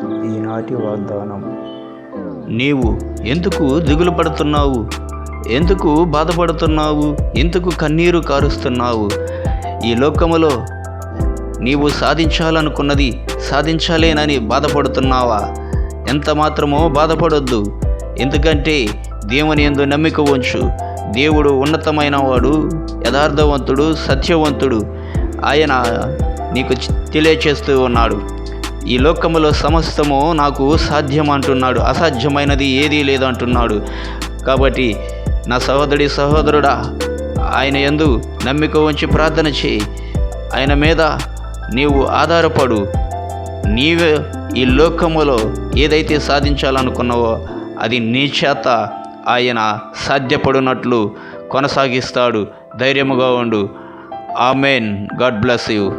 ఈనాటి వాగ్దానం. నీవు ఎందుకు దిగులు పడుతున్నావు? ఎందుకు బాధపడుతున్నావు? ఎందుకు కన్నీరు కారుస్తున్నావు? ఈ లోకములో నీవు సాధించాలనుకున్నది సాధించలేనని బాధపడుతున్నావా? ఎంత మాత్రమో బాధపడొద్దు. ఎందుకంటే దేవుని ఎందు నమ్మిక ఉంచు. దేవుడు ఉన్నతమైన వాడు యథార్థవంతుడు సత్యవంతుడు. ఆయన నీకు తెలియచేస్తూ ఉన్నాడు. ఈ లోకములో సమస్తము నాకు సాధ్యం అంటున్నాడు అసాధ్యమైనది ఏదీ లేదంటున్నాడు. కాబట్టి నా సహోదరి సహోదరుడా ఆయన యందు నమ్మిక ఉంచి ప్రార్థన చేయి. ఆయన మీద నీవు ఆధారపడు. నీవే ఈ లోకములో ఏదైతే సాధించాలనుకున్నావో అది నీ చేత ఆయన సాధ్యపడినట్లు కొనసాగిస్తాడు. ధైర్యముగా ఉండు. ఆమెన్. God bless you.